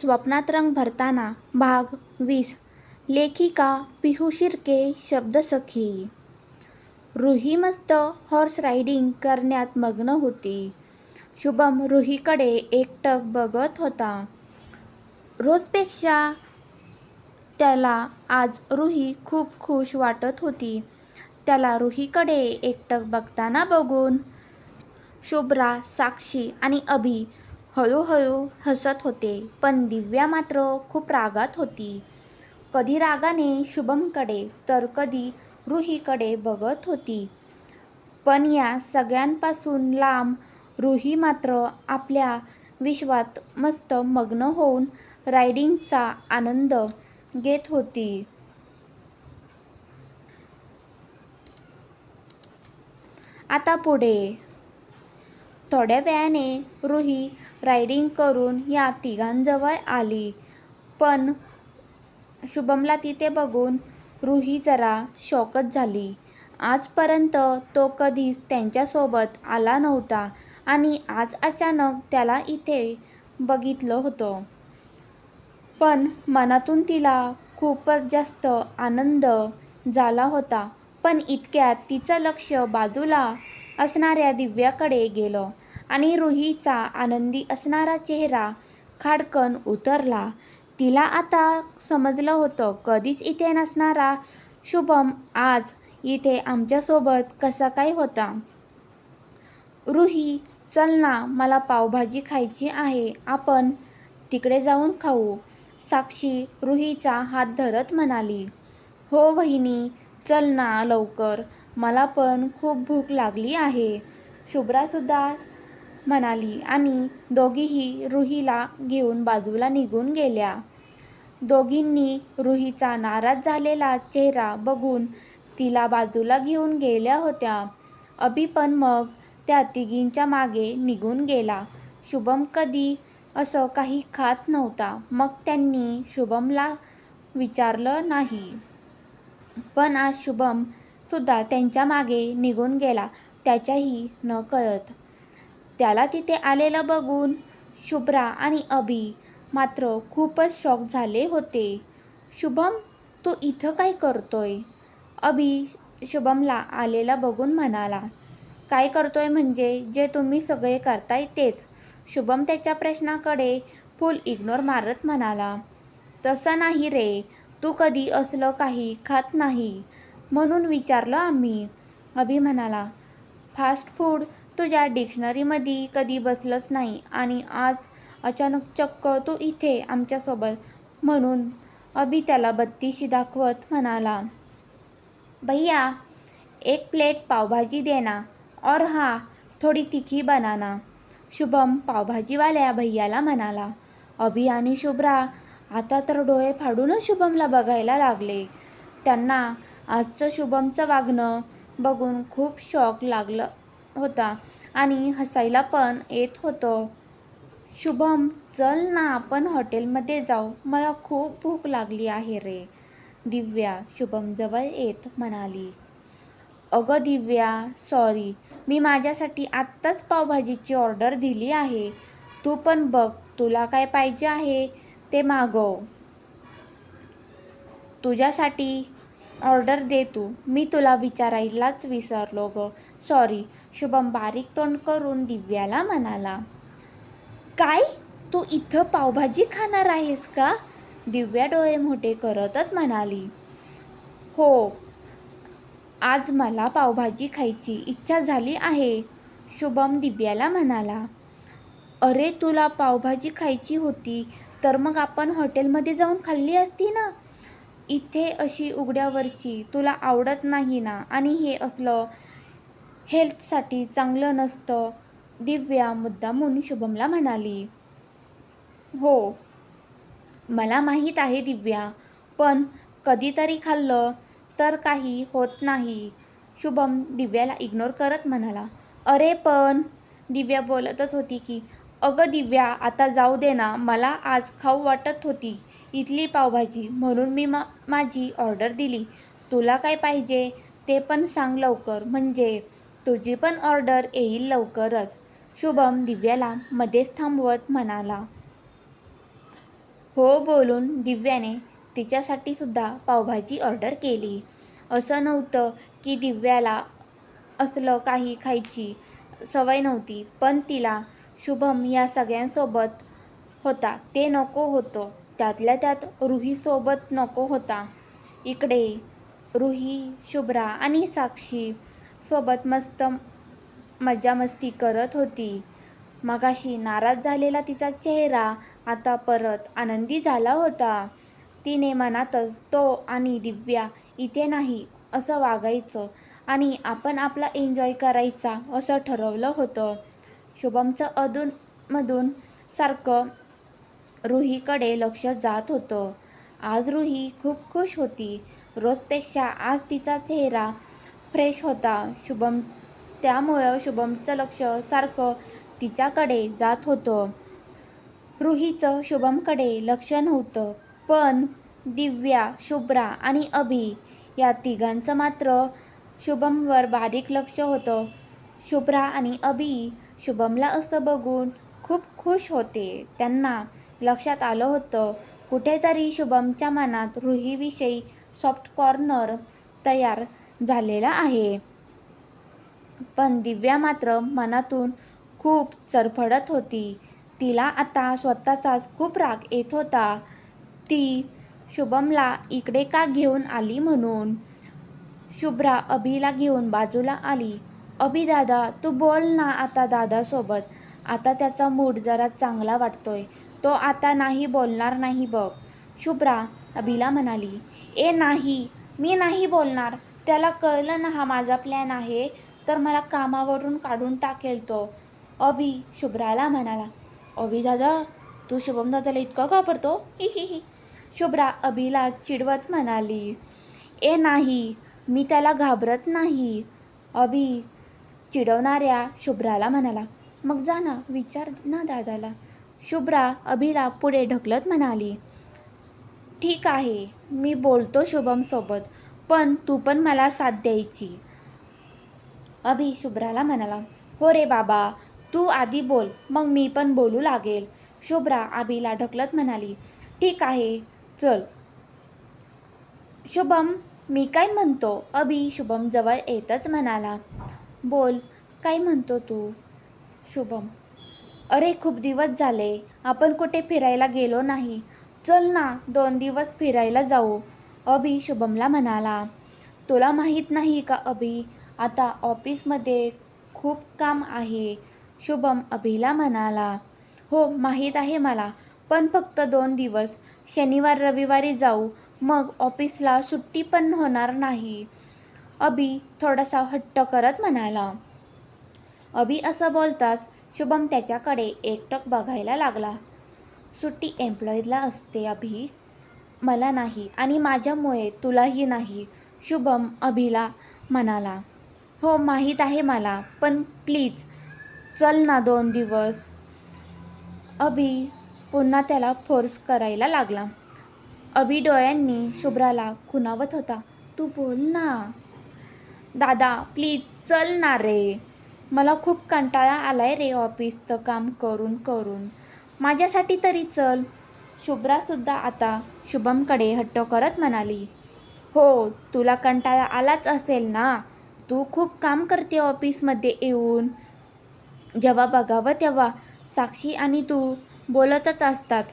स्वप्नात रंग भरताना भाग वीस. लेखिका पिहू शिर्के शब्दसखी रुही मस्त हॉर्स रायडिंग करण्यात मग्न होती. शुभम रुहीकडे एकटक बघत होता. रोजपेक्षा त्याला आज रुही खूप खुश वाटत होती. त्याला रुहीकडे एकटक बघताना बघून शुभ्रा साक्षी आणि अभि हळूहळू हसत होते. पण दिव्या मात्र खूप रागात होती. कधी रागाने शुभमकडे तर कधी रुहीकडे बघत होती. पण या सगळ्यांपासून लांब रुही मात्र आपल्या विश्वात मस्त मग्न होऊन रायडिंगचा आनंद घेत होती. आता पुढे. थोड्या वेळाने रुही रायडिंग करून या तिघांजवळ आली. पण शुभमला तिथे बघून रुही जरा शॉकच झाली. आजपर्यंत तो कधीच त्यांच्यासोबत आला नव्हता आणि आज अचानक त्याला इथे बघितलं होतं. पण मनातून तिला खूपच जास्त आनंद झाला होता. पण इतक्यात तिचं लक्ष बाजूला असणाऱ्या दिव्याकडे गेलं. आणि रुहीचा आनंदी असणारा चेहरा खाडकन उतरला. तिला आता समजलं होतं कधीच इथे नसणारा शुभम आज इथे आमच्यासोबत कसा काय होता? रुही चल ना मला पावभाजी खायची आहे आपण तिकडे जाऊन खाऊ. साक्षी रुहीचा हात धरत म्हणाली. हो वहिनी चल ना लवकर मला पण खूप भूक लागली आहे. शुभ्रासुद्धा म्हणाली आणि दोघीही रुहीला घेऊन बाजूला निघून गेल्या. दोघींनी रुहीचा नाराज झालेला चेहरा बघून तिला बाजूला घेऊन गेल्या होत्या. अभि पण मग त्या तिघींच्या मागे निघून गेला. शुभम कधी असं काही खात नव्हता. मग त्यांनी शुभमला विचारलं नाही. पण आज शुभम सुद्धा त्यांच्या मागे निघून गेला त्याच्याही न कळत. त्याला तिथे आलेलं बघून शुभ्रा आणि अभि मात्र खूपच शॉक झाले होते. शुभम तू इथं काय करतोय? अभि शुभमला आलेला बघून म्हणाला. काय करतोय म्हणजे जे तुम्ही सगळे करताय तेच. शुभम त्याच्या प्रश्नाकडे फुल इग्नोर मारत म्हणाला. तसं नाही रे तू कधी असलं काही खात नाही म्हणून विचारलं आम्ही. अभि म्हणाला. फास्ट फूड तुझ्या डिक्शनरीमध्ये कधी बसलंच नाही आणि आज अचानक चक्क तू इथे आमच्यासोबत म्हणून अभि त्याला बत्तीशी दाखवत म्हणाला भैया एक प्लेट पावभाजी देना और हा थोडी तिखी बनाना. शुभम पावभाजीवाल्या भैयाला म्हणाला अभि आणि शुभ्रा आता तर डोळे फाडूनच शुभमला बघायला लागले. त्यांना आजचं शुभमचं वागणं बघून खूप शॉक लागलं होता आणि हसायला पण येत होतं. शुभम चल ना आपण हॉटेलमध्ये जाऊ. मला खूप भूक लागली आहे रे. दिव्या शुभमजवळ येत म्हणाली. अगं दिव्या सॉरी मी माझ्यासाठी आत्ताच पावभाजीची ऑर्डर दिली आहे. तू पण बघ तुला काय पाहिजे आहे ते मागव. तुझ्यासाठी ऑर्डर दे तू. मी तुला विचारायलाच विसरलो ग. सॉरी शुभम बारीक तोंड करून दिव्याला म्हणाला काय तू इथं पावभाजी खाणार आहेस का? दिव्या डोळे मोठे करतच म्हणाली हो आज मला पावभाजी खायची इच्छा झाली आहे. शुभम दिव्याला म्हणाला अरे तुला पावभाजी खायची होती तर मग आपण हॉटेलमध्ये जाऊन खाल्ली असती ना? इथे अशी उघड्यावरची तुला आवडत नाही ना? आणि हे असलं हेल्थसाठी चांगलं नसतं. दिव्या मुद्दामून शुभमला म्हणाली. हो. मला माहीत आहे दिव्या पण कधीतरी खाल्लं तर काही होत नाही. शुभम दिव्याला इग्नोर करत म्हणाला. अरे पण दिव्या बोलतच होती की अगं दिव्या आता जाऊ दे ना मला आज खाऊ वाटत होती. इथली पावभाजी म्हणून मी मा माझी ऑर्डर दिली. तुला काय पाहिजे? ते पण सांग लवकर. म्हणजे तुझी पण ऑर्डर येईल लवकरच. शुभम दिव्याला मध्येच थांबवत म्हणाला. हो बोलून दिव्याने तिच्यासाठी सुद्धा पावभाजी ऑर्डर केली. असं नव्हतं की दिव्याला असलं काही खायची सवय नव्हती पण तिला शुभम या सगळ्यांसोबत होता ते नको होतं. त्यातल्या त्यात रुहीसोबत नको होता. इकडे रुही शुभ्रा आणि साक्षी सोबत मस्त मज्जामस्ती करत होती. मगाशी नाराज झालेला तिचा चेहरा आता परत आनंदी झाला होता. तिने मनातच तो आणि दिव्या इथे नाही असं वागायचं आणि आपण आपला एन्जॉय करायचा असं ठरवलं होतं. शुभमचं अधूनमधून सारखं रुहीकडे लक्ष जात होतं. आज रुही खूप खुश होती. रोजपेक्षा आज तिचा चेहरा फ्रेश होता. शुभम त्यामुळं शुभमचं लक्ष सारखं तिच्याकडे जात होतं. रुहीचं शुभमकडे लक्ष नव्हतं. पण दिव्या शुभ्रा आणि अभि या तिघांचं मात्र शुभमवर बारीक लक्ष होतं. शुभ्रा आणि अभि शुभमला असं बघून खूप खुश होते. त्यांना लक्षात आलं होतं कुठेतरी शुभमच्या मनात रुहीविषयी सॉफ्ट कॉर्नर तयार झालेला आहे. पण दिव्या मात्र मनातून खूप चरफडत होती. तिला आता स्वतःचाच खूप राग येत होता. ती शुभमला इकडे का घेऊन आली म्हणून? शुभ्रा अभिला घेऊन बाजूला आली. अभि दादा तू बोल ना आता दादासोबत. आता त्याचा मूड जरा चांगला वाटतोय. तो आता नाही बोलणार नाही बघ. शुभ्रा अभिला म्हणाली. ए नाही मी नाही बोलणार. त्याला कळलं ना हा माझा प्लॅन आहे तर मला कामावरून काढून टाकेल तो. अभि शुभ्राला म्हणाला अभि दादा तू शुभम दादाला इतकं घाबरतो हि हि. शुभ्रा अभिला चिडवत म्हणाली ए नाही मी त्याला घाबरत नाही. अभि चिडवणाऱ्या शुभ्राला म्हणाला मग जा ना विचार ना दादाला. शुभ्रा अभिला पुढे ढकलत म्हणाली ठीक आहे मी बोलतो शुभमसोबत. पण तू पण मला साथ द्यायची. अभि शुभ्राला म्हणाला हो रे बाबा तू आधी बोल मग मी पण बोलू लागेल. शुभ्रा अभिला ढकलत म्हणाली ठीक आहे चल. शुभम मी काय म्हणतो? अभि शुभम जवळ येतच म्हणाला बोल काय म्हणतो तू? शुभम. अरे खूप दिवस झाले आपण कुठे फिरायला गेलो नाही. चल ना दोन दिवस फिरायला जाऊ. अभि शुभमला म्हणाला तुला माहीत नाही का अभि आता ऑफिसमध्ये खूप काम आहे. शुभम अभिला म्हणाला हो माहीत आहे मला पण फक्त दोन दिवस शनिवार रविवारी जाऊ मग ऑफिसला सुट्टी पण होणार नाही. अभि थोडासा हट्ट करत म्हणाला अभि असं बोलताच शुभम त्याच्याकडे एकटक बघायला लागला. सुट्टी एम्प्लॉईजला असते अभि मला नाही आणि माझ्यामुळे तुलाही नाही शुभम अभिला म्हणाला. हो माहीत आहे मला पण प्लीज चल ना दोन दिवस. अभि पुन्हा त्याला फोर्स करायला लागला. अभि डोळ्यांनी शुभ्राला खुणावत होता. तू बोल ना. दादा प्लीज चल ना रे. मला खूप कंटाळा आलाय रे ऑफिसचं काम करून करून. माझ्यासाठी तरी चल. शुभ्रासुद्धा आता शुभमकडे हट्ट करत म्हणाली हो तुला कंटाळा आलाच असेल ना? तू खूप काम करते ऑफिसमध्ये येऊन. जेव्हा बघावं तेव्हा साक्षी आणि तू बोलतच असतात.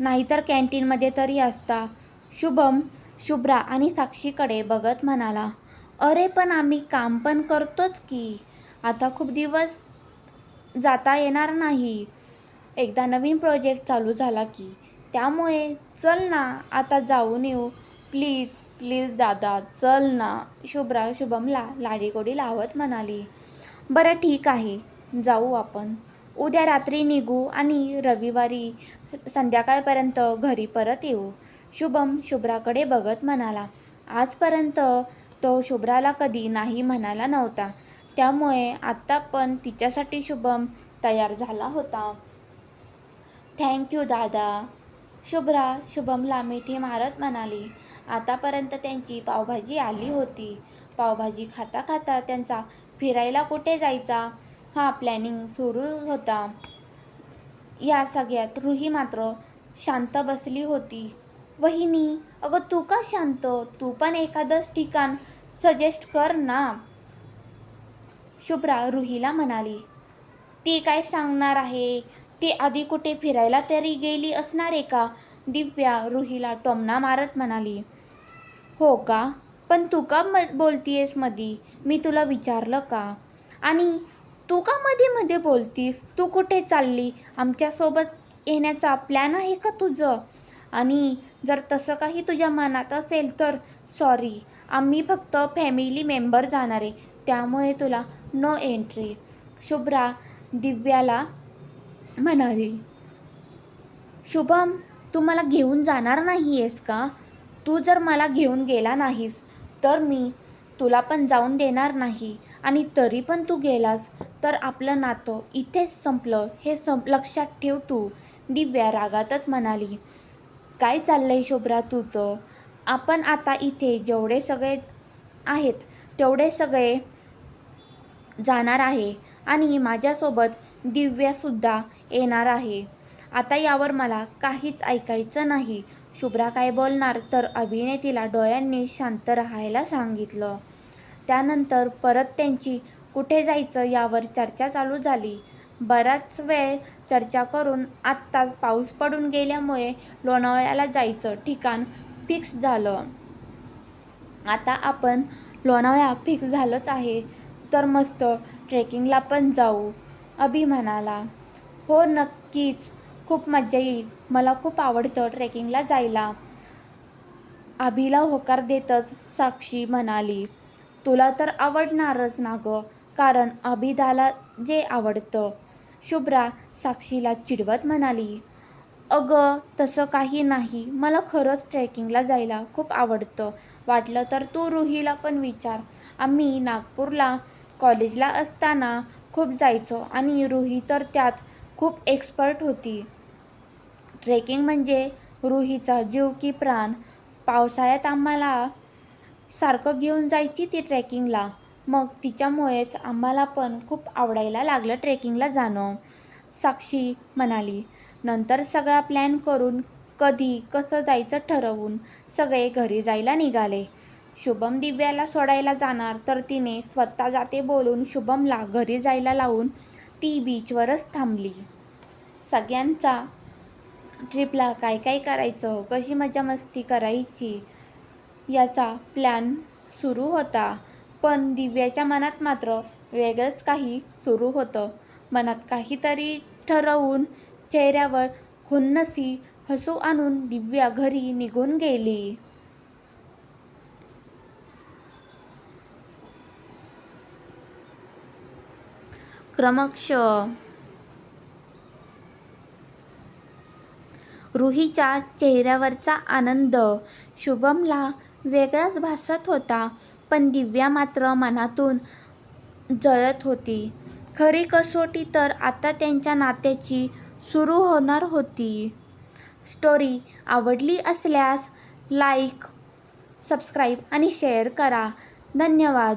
नाहीतर कॅन्टीनमध्ये तरी असता. शुभम शुभ्रा आणि साक्षीकडे बघत म्हणाला अरे पण आम्ही काम पण करतोच की. आता खूप दिवस जाता येणार नाही. एकदा नवीन प्रोजेक्ट चालू झाला की. त्यामुळे चल ना आता जाऊन येऊ. प्लीज प्लीज दादा चल ना. शुभ्रा शुभमला लाडीगोडी लावत म्हणाली. बरं ठीक आहे जाऊ आपण. उद्या रात्री निघू आणि रविवारी संध्याकाळपर्यंत घरी परत येऊ. शुभम शुभ्राकडे बघत म्हणाला. आजपर्यंत तो शुभ्राला कधी नाही म्हणाला नव्हता. त्यामुळे आत्ता पण तिच्यासाठी शुभम तयार झाला होता. थँक्यू दादा. शुभ्रा शुभमला मिठी मारत म्हणाली आतापर्यंत त्यांची पावभाजी आली होती. पावभाजी खाता खाता त्यांचा फिरायला कुठे जायचा? हा प्लॅनिंग सुरू होता. या सगळ्यात रुही मात्र शांत बसली होती. वहिनी अगं तू का शांत? तू पण एखादं ठिकाण सजेस्ट कर ना. शुभ्रा रुहीला म्हणाली ती काय सांगणार आहे? ती आधी कुठे फिरायला तरी गेली असणार आहे का? दिव्या रुहीला टोमना मारत म्हणाली. हो का? पण तू का म बोलतीयेस मधी? मी तुला विचारलं का? आणि तू का मध्ये मध्ये बोलतीस? तू कुठे चालली? आमच्यासोबत येण्याचा प्लॅन आहे का तुझं? आणि जर तसं काही तुझ्या मनात असेल तर सॉरी आम्ही फक्त फॅमिली मेंबर जाणार आहे त्यामुळे तुला नो एंट्री. शुभ्रा दिव्याला म्हणाली. शुभम तू मला घेऊन जाणार नाही आहेस का? तू जर मला घेऊन गेला नाहीस तर मी तुला पण जाऊन देणार नाही आणि तरी पण तू गेलास तर आपलं नातं इथेच संपलं हे सं लक्षात ठेव तू दिव्या रागातच म्हणाली. काय चाललंय शुभ्रा तुझं? आपण आता इथे जेवढे सगळे आहेत तेवढे सगळे जाणार आहे आणि माझ्यासोबत दिव्यासुद्धा येणार आहे. आता यावर मला काहीच ऐकायचं नाही. शुभ्रा काय बोलणार? तर अभिनेतीला डोळ्यांनी शांत राहायला सांगितलं. त्यानंतर परत त्यांची कुठे जायचं यावर चर्चा चालू झाली. बराच वेळ चर्चा करून आत्ताच पाऊस पडून गेल्यामुळे लोणावळ्याला जायचं ठिकाण फिक्स झालं. आता आपण लोणावळा फिक्स झालंच आहे. तर मस्त ट्रेकिंगला पण जाऊ अभि म्हणाला हो नक्कीच. खूप मज्जा येईल. मला खूप आवडतं ट्रेकिंगला जायला. आभीला होकार देतच साक्षी म्हणाली तुला तर आवडणारच ना गं कारण अभिदाला जे आवडतं. शुभ्रा साक्षीला चिडवत म्हणाली अगं तसं काही नाही. मला खरंच ट्रेकिंगला जायला खूप आवडतं. वाटलं तर तू रुहीला पण विचार. आम्ही नागपूरला कॉलेजला असताना खूप जायचो आणि रुही तर त्यात खूप एक्सपर्ट होती. ट्रेकिंग म्हणजे रुहीचा जीव की प्राण. पावसाळ्यात आम्हाला सारखं घेऊन जायची ती ट्रेकिंगला मग तिच्यामुळेच आम्हाला पण खूप आवडायला लागलं ट्रेकिंगला जाणं. साक्षी म्हणाली नंतर सगळा प्लॅन करून कधी कसं जायचं ठरवून सगळे घरी जायला निघाले. शुभम दिव्याला सोडायला जाणार तर तिने स्वतः जाते बोलून शुभमला घरी जायला लावून ती बीचवरच थांबली. सगळ्यांचा ट्रिपला काय काय करायचं कशी मजा मस्ती करायची याचा प्लॅन सुरू होता. पण दिव्याच्या मनात मात्र वेगळंच काही सुरू होतं. मनात काहीतरी ठरवून चेहऱ्यावर हुन्नसी हसू आणून दिव्या घरी निघून गेली. क्रमक्ष. रुहीच्या चेहऱ्यावरचा आनंद. शुभमला वेगळाच भासत होता पण दिव्या मात्र मनातून जळत होती. खरी कसोटी तर आता त्यांच्या नात्याची सुरू होणार होती. स्टोरी आवडली असल्यास लाईक सबस्क्राईब आणि शेअर करा. धन्यवाद.